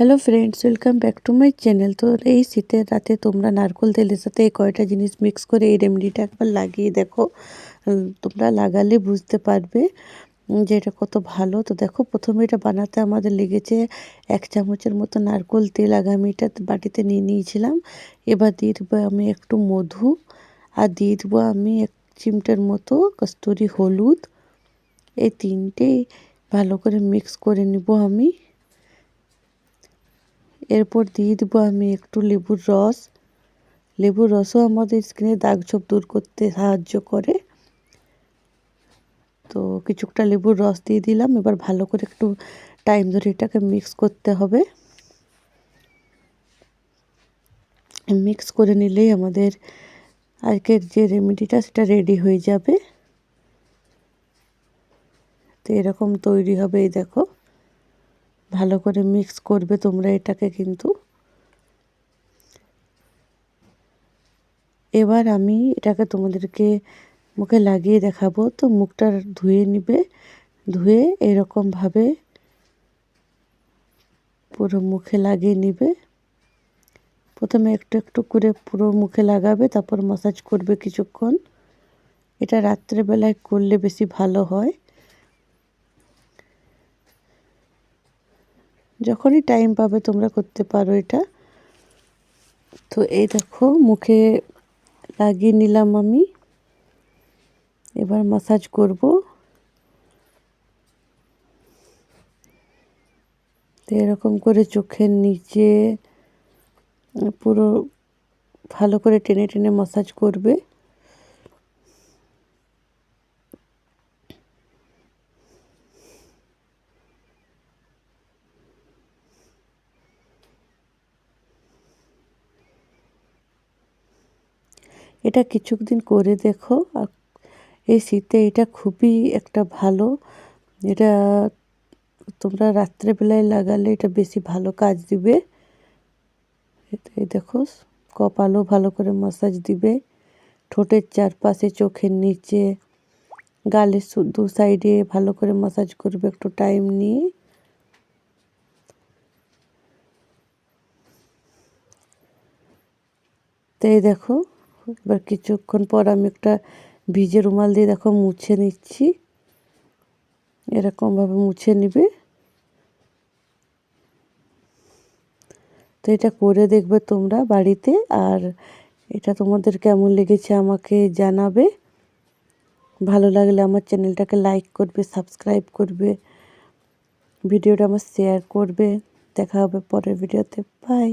Hello friends welcome back to my channel তো এই শীতের রাতে তোমরা নারকোল তেলের সাথে এই কয়টা জিনিস মিক্স করে এই রেমেডিটা একবার লাগিয়ে দেখো। তোমরা লাগালে বুঝতে পারবে যে এটা কত ভালো। তো দেখো, প্রথমে এটা বানাতে আমাদের লেগেছে এক চামচের মতো নারকোল তেল আগে আমি এটা বাটিতে নিয়ে নিয়েছিলাম। এবার দিয়ে দেবো আমি একটু মধু আর দিয়ে দেবো আমি এক চিমটের মতো কস্তুরি হলুদ। এই তিনটেই ভালো করে মিক্স করে নিব আমি। এরপর দিয়ে দেবো আমি একটু লেবুর রস। লেবুর রসও আমাদের স্কিনে দাগ ছোপ দূর করতে সাহায্য করে। তো কিছুটা লেবুর রস দিয়ে দিলাম। এবার ভালো করে একটু টাইম ধরে এটাকে মিক্স করতে হবে। মিক্স করে নিলেই আমাদের আজকের যে রেমেডিটা সেটা রেডি হয়ে যাবে। তো এরকম তৈরি হবে, এই দেখো। ভালো করে মিক্স করবে তোমরা এটাকে কিন্তু। এবার আমি এটাকে তোমাদেরকে মুখে লাগিয়ে দেখাবো। তো মুখটা ধুয়ে নিবে। ধুয়ে এরকমভাবে পুরো মুখে লাগিয়ে নিবে। প্রথমে একটু একটু করে পুরো মুখে লাগাবে, তারপর মাসাজ করবে কিছুক্ষণ। এটা রাত্রেবেলায় করলে বেশি ভালো হয়। যখনই টাইম পাবে তোমরা করতে পারো এটা। তো এই দেখো, মুখে লাগিয়ে নিলাম আমি। এবার মাসাজ করব। তো এরকম করে চোখের নিচে পুরো ভালো করে টেনে টেনে মাসাজ করবে। এটা কিছুদিন করে দেখো। এই শীতে এটা খুবই একটা ভালো। এটা তোমরা রাত্রেবেলায় লাগালে এটা বেশি ভালো কাজ দিবে। এই দেখো, কপালও ভালো করে মাসাজ দিবে। ঠোঁটের চারপাশে, চোখের নিচে, গালের দু সাইডে ভালো করে মাসাজ করবে একটু টাইম নিয়ে। তাই দেখো এবার কিছুক্ষণ পর আমি একটা ভিজে রুমাল দিয়ে দেখো মুছে নিচ্ছি। এরকমভাবে মুছে নিবে। তো এটা করে দেখবে তোমরা বাড়িতে আর এটা তোমাদের কেমন লেগেছে আমাকে জানাবে। ভালো লাগলে আমার চ্যানেলটাকে লাইক করবে সাবস্ক্রাইব করবে, ভিডিওটা আমার শেয়ার করবে। দেখা হবে পরের ভিডিওতে। বাই